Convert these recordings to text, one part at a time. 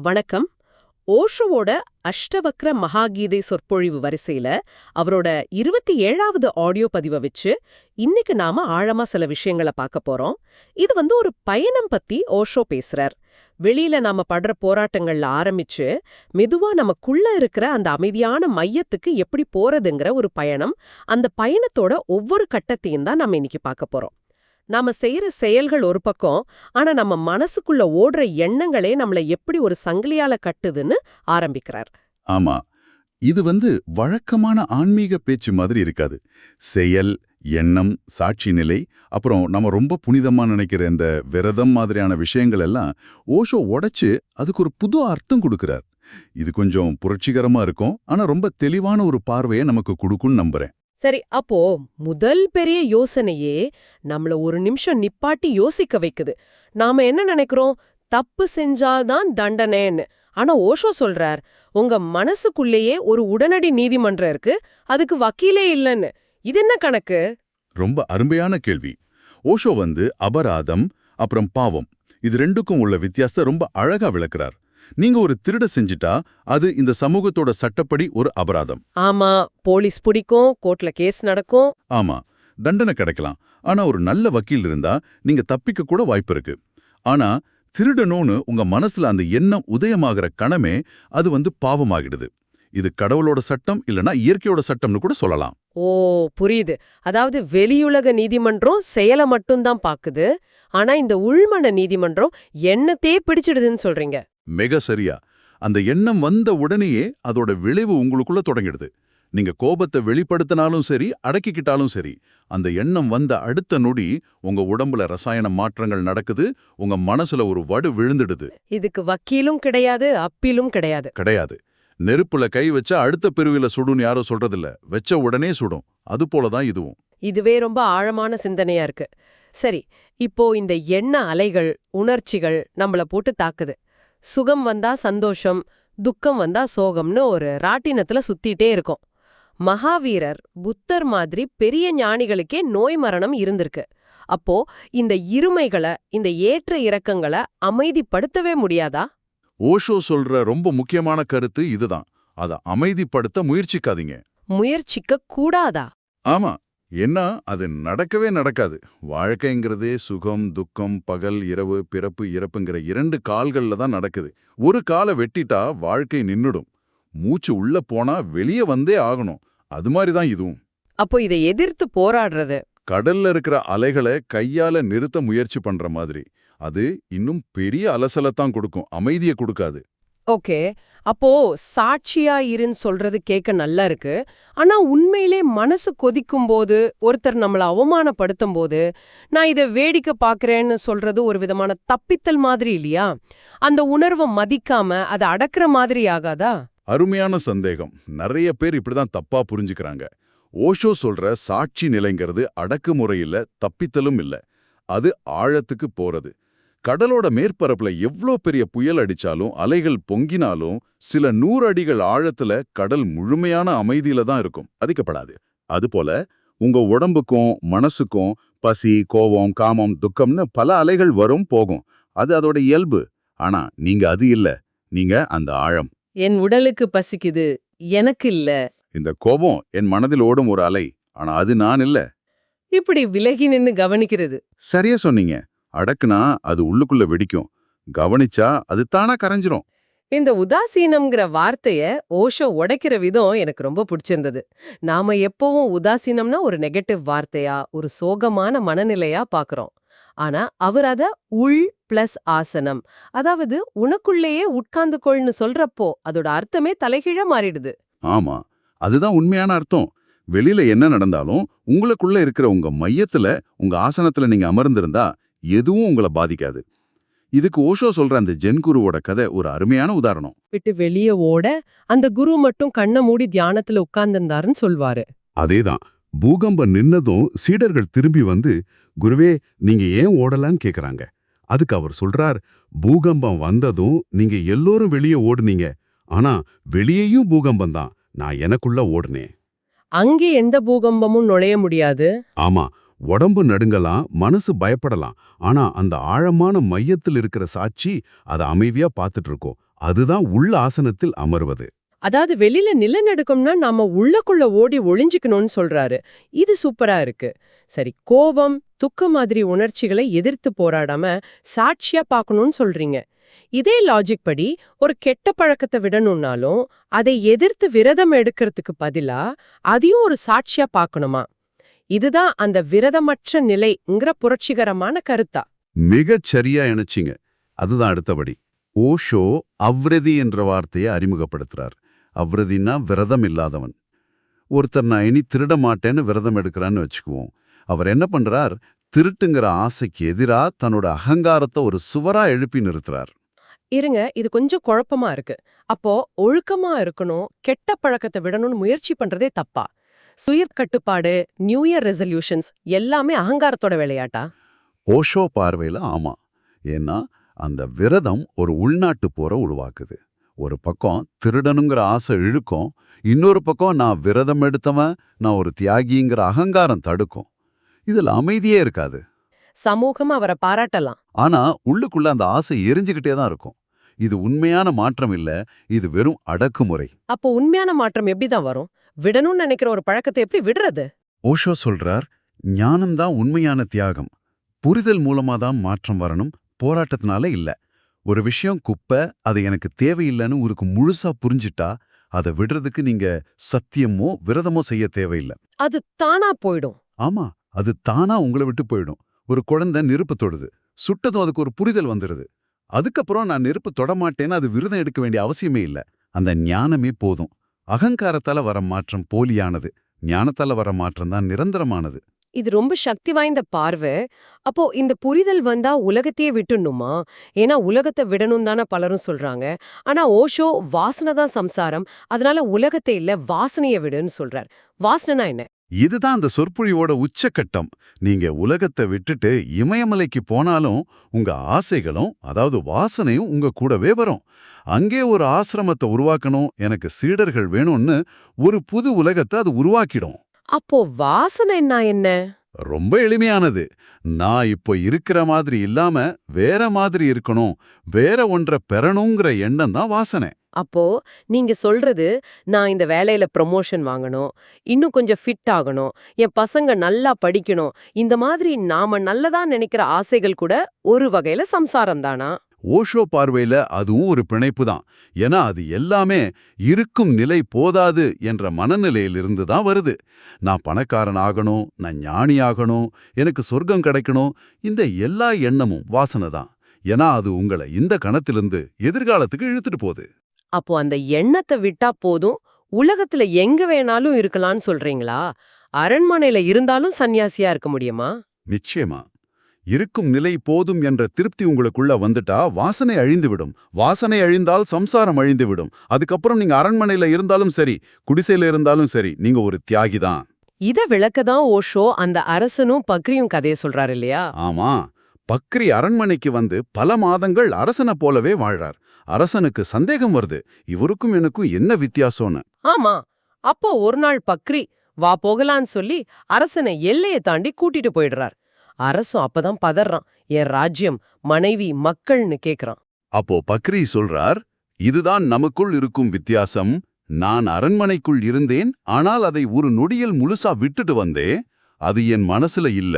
வணக்கம். ஓஷோவோட அஷ்டவக்ர மகாகீதை சொற்பொழிவு வரிசையில அவரோட இருபத்தி ஏழாவது ஆடியோ பதிவை வச்சு இன்னைக்கு நாம ஆழமா சில விஷயங்களை பார்க்க போறோம். இது வந்து ஒரு பயணம் பத்தி ஓஷோ பேசுறார். வெளியில நாம படுற போராட்டங்கள்ல ஆரம்பிச்சு மெதுவா நமக்குள்ள இருக்கிற அந்த அமைதியான மையத்துக்கு எப்படி போறதுங்கிற ஒரு பயணம் அந்த பயணத்தோட ஒவ்வொரு கட்டத்தையும் தான் நாம இன்னைக்கு பார்க்க போறோம். நாம செய்யற செயல்கள் ஒரு பக்கம் ஆனா நம்ம மனசுக்குள்ள ஓடுற எண்ணங்களே நம்மள எப்படி ஒரு சங்கிலியால கட்டுதுன்னு ஆரம்பிக்கிறார். ஆமா. இது வந்து வழக்கமான ஆன்மீக பேச்சு மாதிரி இருக்காது. செயல் எண்ணம் சாட்சி நிலை அப்புறம் நம்ம ரொம்ப புனிதமா நினைக்கிற இந்த விரதம் மாதிரியான விஷயங்கள் எல்லாம் ஓஷோ உடைச்சு அதுக்கு ஒரு புது அர்த்தம் கொடுக்குறார். இது கொஞ்சம் புரட்சிகரமா இருக்கும். ஆனா ரொம்ப தெளிவான ஒரு பார்வையை நமக்கு கொடுக்கும்னு நம்புறேன். சரி அப்போ முதல் பெரிய யோசனையே நம்மள ஒரு நிமிஷம் நிப்பாட்டி யோசிக்க வைக்குது. நாம என்ன நினைக்கிறோம்? தப்பு செஞ்சாதான் தண்டனைன்னு. ஆனா ஓஷோ சொல்றார் உங்க மனசுக்குள்ளேயே ஒரு உடனடி நீதிமன்றம் இருக்கு அதுக்கு வக்கீலே இல்லைன்னு. இது என்ன கணக்கு? ரொம்ப அருமையான கேள்வி. ஓஷோ வந்து அபராதம் அப்புறம் பாவம் இது ரெண்டுக்கும் உள்ள வித்தியாசத்தை ரொம்ப அழகா விளக்குறார். நீங்க ஒரு திருட செஞ்சிட்டா அது இந்த சமூகத்தோட சட்டப்படி ஒரு அபராதம். ஆமா போலீஸ் பிடிக்கும் கோர்ட்ல கேஸ் நடக்கும். ஆமா தண்டனை கிடைக்கலாம். ஆனா ஒரு நல்ல வக்கீல் இருந்தா நீங்க தப்பிக்க கூட வாய்ப்பு இருக்கு. ஆனா திருடணும்னு உங்க மனசுல அந்த எண்ணம் உதயமாகிற கணமே அது வந்து பாவமாகிடுது. இது கடவுளோட சட்டம் இல்லனா இயற்கையோட சட்டம்னு கூட சொல்லலாம். ஓ புரியுது. அதாவது வெளியுலக நீதிமன்றம் செயலை மட்டும்தான் பாக்குது. ஆனா இந்த உள்மன நீதிமன்றம் எண்ணத்தையே பிடிச்சிடுதுன்னு சொல்றீங்க. மிக சரியா. அந்த எண்ணம் வந்த உடனேயே அதோட விளைவு உங்களுக்குள்ள தொடங்கிடுது. நீங்க கோபத்தை வெளிப்படுத்தினாலும் சரி அடக்கிக்கிட்டாலும் சரி அந்த எண்ணம் வந்த அடுத்த நொடி உங்க உடம்புல ரசாயன மாற்றங்கள் நடக்குது உங்க மனசுல ஒரு வடு விழுந்துடுது. இதுக்கு வக்கீலும் கிடையாது அப்பீலும் கிடையாது. கிடையாது. நெருப்புல கை வச்சா அடுத்த பிரிவில சுடுன்னு யாரும் சொல்றதில்ல. வச்ச உடனே சுடும். அது போலதான் இதுவும். இதுவே ரொம்ப ஆழமான சிந்தனையா இருக்கு. சரி இப்போ இந்த எண்ண அலைகள் உணர்ச்சிகள் நம்மள போட்டு தாக்குது. சுகம் வந்தா சந்தோஷம் துக்கம் வந்தா சோகம்னு ஒரு ராட்டினத்துல சுத்திட்டே இருக்கும். மகாவீரர் புத்தர் மாதிரி பெரிய ஞானிகளுக்கே நோய் மரணம் இருந்திருக்கு. அப்போ இந்த இருமைகளை இந்த ஏற்ற இறக்கங்களை அமைதிப்படுத்தவே முடியாதா? ஓஷோ சொல்ற ரொம்ப முக்கியமான கருத்து இதுதான். அதை அமைதிப்படுத்த முயற்சிக்காதீங்க. முயற்சிக்க கூடாதா? ஆமா. என்ன அது நடக்கவே நடக்காது. வாழ்க்கைங்கிறதே சுகம் துக்கம் பகல் இரவு பிறப்பு இறப்புங்கிற இரண்டு கால்கள்ல தான் நடக்குது. ஒரு காலை வெட்டிட்டா வாழ்க்கை நின்னுடும். மூச்சு உள்ள போனா வெளியே வந்தே ஆகணும். அது மாதிரி தான் இதுவும். அப்போ இதை எதிர்த்து போராடுறது. கடல்ல இருக்கிற அலைகளை கையால நிறுத்த முயற்சி பண்ற மாதிரி. அது இன்னும் பெரிய அலசலத்தான் கொடுக்கும். அமைதியை கொடுக்காது. ஓகே. அப்போ சாட்சியா இருன்னு சொல்றது கேட்க நல்லா இருக்கு. ஆனா உண்மையிலே மனசு கொதிக்கும் போது ஒருத்தர் நம்மள அவமானப்படுத்தும் போது நான் இதை வேடிக்கை பாக்குறேன்னு சொல்றது ஒரு விதமான தப்பித்தல் மாதிரி இல்லையா? அந்த உணர்வை மதிக்காம அதை அடக்குற மாதிரி ஆகாதா? அருமையான சந்தேகம். நிறைய பேர் இப்படிதான் தப்பா புரிஞ்சுக்கிறாங்க. ஓஷோ சொல்ற சாட்சி நிலைங்கிறது அடக்குமுறை தப்பித்தலும் இல்ல. அது ஆழத்துக்கு போறது. கடலோட மேற்பரப்புல எவ்ளோ பெரிய புயல் அடிச்சாலும் அலைகள் பொங்கினாலும் சில நூறு அடிகள் ஆழத்துல கடல் முழுமையான அமைதியில தான் இருக்கும். அதிக்கப்படாது அதுபோல உங்க உடம்புக்கும் மனசுக்கும் பசி கோபம் காமம் துக்கம்னு பல அலைகள் வரும் போகும். அது அதோட இயல்பு. ஆனா நீங்க அது இல்ல. நீங்க அந்த ஆழம். என் உடலுக்கு பசிக்குது. எனக்கு இல்ல. இந்த கோபம் என் மனதில் ஓடும் ஒரு அலை. ஆனா அது நான் இல்ல. இப்படி விலகி நின்னு கவனிக்கிறது. சரியா சொன்னீங்க. அடக்குனா அது உள்ளுக்குள்ள வெடிக்கும். கவனிச்சா அது தானா கரைஞ்சிரும். இந்த உதாசீனம்ங்கிற வார்த்தைய ஓஷோ உடைக்கிற விதம் எனக்கு ரொம்ப பிடிச்சிருந்தது. நாம எப்பவும் உதாசீனம்னா ஒரு நெகட்டிவ் வார்த்தையா ஒரு சோகமான மனநிலையா பாக்குறோம். ஆனா அவர் அத உள் பிளஸ் ஆசனம் அதாவது உனக்குள்ளேயே உட்கார்ந்து கொள்னு சொல்றப்போ அதோட அர்த்தமே தலைகீழ மாறிடுது. ஆமா அதுதான் உண்மையான அர்த்தம். வெளியில என்ன நடந்தாலும் உங்களுக்குள்ள இருக்கிற உங்க மையத்துல உங்க ஆசனத்துல நீங்க அமர்ந்திருந்தா எதுவும் உங்களை பாதிக்காது. இதுக்கு ஓஷோ சொல்ற அந்த ஜென் குருவோட கதை ஒரு அருமையான உதாரணம். விட்டு வெளியே ஓட அந்த குரு மட்டும் கண்ணை மூடி தியானத்துல உட்கார்ந்திருந்தாருன்னு சொல்வாரு. அதேதான். பூகம்பம் நின்னதும் சீடர்கள் திரும்பி வந்து குருவே நீங்க ஏன் ஓடலான்னு கேக்குறாங்க. அதுக்கு அவர் சொல்றார் பூகம்பம் வந்ததும் நீங்க எல்லோரும் வெளியே ஓடுனீங்க. ஆனா வெளியேயும் பூகம்பம் தான். நான் எனக்குள்ள ஓடுனேன். அங்கே எந்த பூகம்பமும் நுழைய முடியாது? ஆமா. உடம்பு நடுங்கலாம் மனசு பயப்படலாம். ஆனா அந்த ஆழமான மையத்தில் இருக்கிற சாட்சி அதை அமைதியா பார்த்துட்டு இருக்கோம். அதுதான் உள்ள ஆசனத்தில் அமர்வது. அதாவது வெளியில நிலநடுக்கம்னா நாம உள்ளக்குள்ள ஓடி ஒளிஞ்சுக்கணும்னு சொல்றாரு. இது சூப்பரா இருக்கு. சரி கோபம் துக்க மாதிரி உணர்ச்சிகளை எதிர்த்து போராடாம சாட்சியா பார்க்கணும்னு சொல்றீங்க. இதே லாஜிக் படி ஒரு கெட்ட பழக்கத்தை விடணும்னாலும் அதை எதிர்த்து விரதம் எடுக்கிறதுக்கு பதிலா அதையும் ஒரு சாட்சியா பார்க்கணுமா? இதுதான் அந்த விரதமற்ற நிலைங்கிற புரட்சிகரமான கருத்தா. மிகச் சரியா இணைச்சிங்க. அதுதான் அடுத்தபடி. ஓஷோ அவ்ரதி என்ற வார்த்தையை அறிமுகப்படுத்துறார். அவ்ரதினா விரதம் இல்லாதவன். ஒருத்தர் நான் இனி திருட மாட்டேன்னு விரதம் எடுக்கிறான்னு வச்சுக்குவோம். அவர் என்ன பண்றார்? திருட்டுங்கிற ஆசைக்கு எதிரா தன்னோட அகங்காரத்தை ஒரு சுவரா எழுப்பி நிறுத்துறார். இருங்க இது கொஞ்சம் குழப்பமா இருக்கு. அப்போ ஒழுக்கமா இருக்கணும் கெட்ட பழக்கத்தை விடணும்னு முயற்சி பண்றதே தப்பா? சுய கட்டுப்பாடு நியூ இயர் ரெசல்யூஷன்ஸ் எல்லாமே அகங்காரத்தோட விளையாட்டா? ஓஷோ பார்வையில ஆமா. ஏன்னா அந்த விரதம் ஒரு உள்நாட்டு போரை உருவாக்குது. ஒரு பக்கம் திருடனுங்கிற ஆசை இழுக்கும் இன்னொரு பக்கம் நான் விரதம் எடுத்தவன் நான் ஒரு தியாகிங்கிற அகங்காரம் தடுக்கும். இதுல அமைதியே இருக்காது. சமூகம் அவரை பாராட்டலாம். ஆனா உள்ளுக்குள்ள அந்த ஆசை எரிஞ்சுக்கிட்டே தான் இருக்கும். இது உண்மையான மாற்றம் இல்ல இது வெறும் அடக்குமுறை. அப்போ உண்மையான மாற்றம் எப்படிதான் வரும்? விடணும்னு நினைக்கிற ஒரு பழக்கத்தை எப்படி விடுறது? ஓஷோ சொல்றார் ஞானம்தான் உண்மையான தியாகம். புரிதல் மூலமா தான் மாற்றம் வரணும். போராட்டத்தினால இல்ல. ஒரு விஷயம் குப்பை அது எனக்கு தேவையில்லைன்னு உருக்கு முழுசா புரிஞ்சிட்டா அதை விடுறதுக்கு நீங்க சத்தியமோ விரதமோ செய்ய தேவையில்லை. அது தானா போயிடும். ஆமா அது தானா உங்களை விட்டு போயிடும். ஒரு குழந்தை நெருப்பு தொடுது. சுட்டதும் அதுக்கு ஒரு புரிதல் வந்துடுது அதுக்கப்புறம் நான் நெருப்பு தொடமாட்டேன்னு அது விரதம் எடுக்க வேண்டிய அவசியமே இல்ல. அந்த ஞானமே போதும். அகங்காரத்தால வர மாற்றம் போலியானது. ஞானத்தால வர மாற்றம் தான் நிரந்தரமானது. இது ரொம்ப சக்தி வாய்ந்த பார்வை. அப்போ இந்த புரிதல் வந்தா உலகத்தையே விட்டுணுமா ஏன்னா உலகத்தை விடணும் தானே பலரும் சொல்றாங்க. ஆனா ஓஷோ வாசனை தான் சம்சாரம். அதனால உலகத்தை இல்ல வாசனைய விடுன்னு சொல்றார். வாசனைனா என்ன? இதுதான் அந்த சொற்பொழிவோட உச்சக்கட்டம். நீங்க உலகத்தை விட்டுட்டு இமயமலைக்கு போனாலும் உங்க ஆசைகளும் அதாவது வாசனையும் உங்க கூடவே வரும். அங்கே ஒரு ஆசிரமத்தை உருவாக்கணும் எனக்கு சீடர்கள் வேணும்னு ஒரு புது உலகத்தை அது உருவாக்கிடும். அப்போ வாசனைன்னா என்ன? ரொம்ப எளிமையானது. நான் இப்போ இருக்கிற மாதிரி இல்லாம வேற மாதிரி இருக்கணும் வேற ஒன்றை பெறணுங்கிற எண்ணம் தான் வாசனை. அப்போ நீங்க சொல்றது நான் இந்த வேலையில ப்ரமோஷன் வாங்கணும் இன்னும் கொஞ்சம் ஃபிட் ஆகணும் என் பசங்க நல்லா படிக்கணும் இந்த மாதிரி நாம நல்லதா நினைக்கிற ஆசைகள் கூட ஒரு வகையில சம்சாரம் தானா? ஓஷோ பார்வையில அதுவும் ஒரு பிணைப்பு தான். ஏன்னா அது எல்லாமே இருக்கும் நிலை போதாது என்ற மனநிலையிலிருந்து தான் வருது. நான் பணக்காரன் ஆகணும் நான் ஞானி ஆகணும் எனக்கு சொர்க்கம் கிடைக்கணும் இந்த எல்லா எண்ணமும் வாசனை தான். ஏன்னா அது உங்களை இந்த கணத்திலிருந்து எதிர்காலத்துக்கு இழுத்துட்டு போகுது. அப்போ அந்த எண்ணத்தை விட்டா போதும் உலகத்துல எங்க வேணாலும் இருக்கலாம்னு சொல்றீங்களா? அரண்மனையில இருந்தாலும் சன்னியாசியா இருக்க முடியுமா? நிச்சயமா. இருக்கும் நிலை போதும் என்ற திருப்தி உங்களுக்குள்ள வந்துட்டா வாசனை அழிந்துவிடும். வாசனை அழிந்தால் சம்சாரம் அழிந்துவிடும். அதுக்கப்புறம் நீங்க அரண்மனையில இருந்தாலும் சரி குடிசையில இருந்தாலும் சரி நீங்க ஒரு தியாகி தான் இத விளக்கதான் ஓஷோ அந்த அரசனும் பக்ரியும் கதையை சொல்றாரு இல்லையா? ஆமா. பக்ரி அரண்மனைக்கு வந்து பல மாதங்கள் அரசனை போலவே வாழ்றார். அரசனுக்கு சந்தேகம் வருது. இவருக்கும் எனக்கும் என்ன வித்தியாசம்னு. ஆமா. அப்போ ஒரு நாள் பக்ரி வா போகலான்னு சொல்லி அரசனை எல்லையை தாண்டி கூட்டிட்டு போயிடுறார். அரசும் அப்பதான் பதறான். என் ராஜ்யம் மனைவி மக்கள்னு கேக்குறான். அப்போ பக்ரி சொல்றார் இதுதான் நமக்குள் இருக்கும் வித்தியாசம். நான் அரண்மனைக்குள் இருந்தேன். ஆனால் அதை ஒரு நொடியில் முழுசா விட்டுட்டு வந்தேன். அது என் மனசுல இல்ல.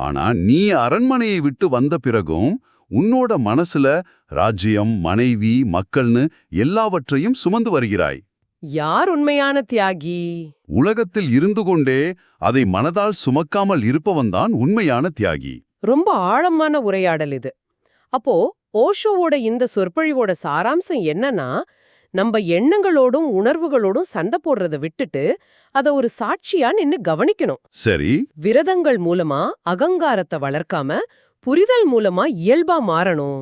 ஆனா நீ அரண்மனையை விட்டு வந்த பிறகும் உன்னோட மனசுல ராஜ்யம் மனைவி மக்கள்னு எல்லாவற்றையும் சுமந்து வருகிறாய். யார் உண்மையான தியாகி? உலகத்தில் இருந்து கொண்டே அதை மனதால் சுமக்காமல் இருப்பவன்தான் உண்மையான தியாகி. ரொம்ப ஆழமான உரையாடல் இது. அப்போ ஓஷோவோட இந்த சொற்பொழிவோட சாராம்சம் என்னன்னா நம்ம எண்ணங்களோடும் உணர்வுகளோடும் சண்டை போடுறத விட்டுட்டு அத ஒரு சாட்சியா நின்னு கவனிக்கணும். சரி. விரதங்கள் மூலமா அகங்காரத்தை வளர்க்காம புரிதல் மூலமா இயல்பா மாறணும்.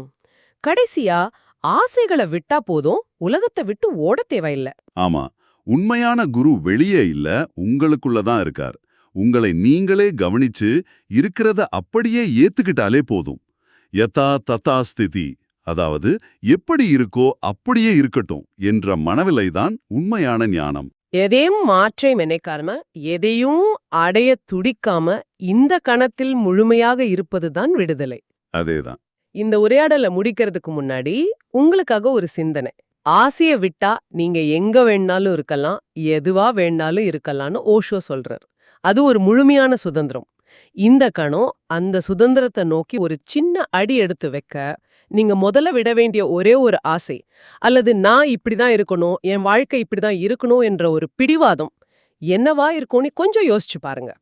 கடைசியா ஆசைகளை விட்டா போதும் உலகத்தை விட்டு ஓட தேவையில்ல. ஆமா. உண்மையான குரு வெளியே இல்ல உங்களுக்குள்ள தான் இருக்கார். உங்களை நீங்களே கவனிச்சு இருக்கிறத அப்படியே ஏத்துக்கிட்டாலே போதும். யதா ததா ஸ்திதி. அதாவது எப்படி இருக்கோ அப்படியே இருக்கட்டும் என்ற மனநிலைதான் உண்மையான ஞானம். எதையும் மாற்றை நினைக்காம எதையும் அடைய துடிக்காம இந்த கணத்தில் முழுமையாக இருப்பதுதான் விடுதலை. அதேதான். இந்த உரையாடலை முடிக்கிறதுக்கு முன்னாடி உங்களுக்காக ஒரு சிந்தனை. ஆசைய விட்டா நீங்க எங்க வேணாலும் இருக்கலாம் எதுவா வேணாலும் இருக்கலாம்னு ஓஷோ சொல்றார். அது ஒரு முழுமையான சுதந்திரம். இந்த கணம் அந்த சுதந்திரத்தை நோக்கி ஒரு சின்ன அடி எடுத்து வைக்க நீங்க முதல்ல விட வேண்டிய ஒரே ஒரு ஆசை அல்லது நான் இப்படிதான் இருக்கணும் என் வாழ்க்கை இப்படிதான் இருக்கணும் என்ற ஒரு பிடிவாதம் என்னவா இருக்கும்னு கொஞ்சம் யோசிச்சு பாருங்க.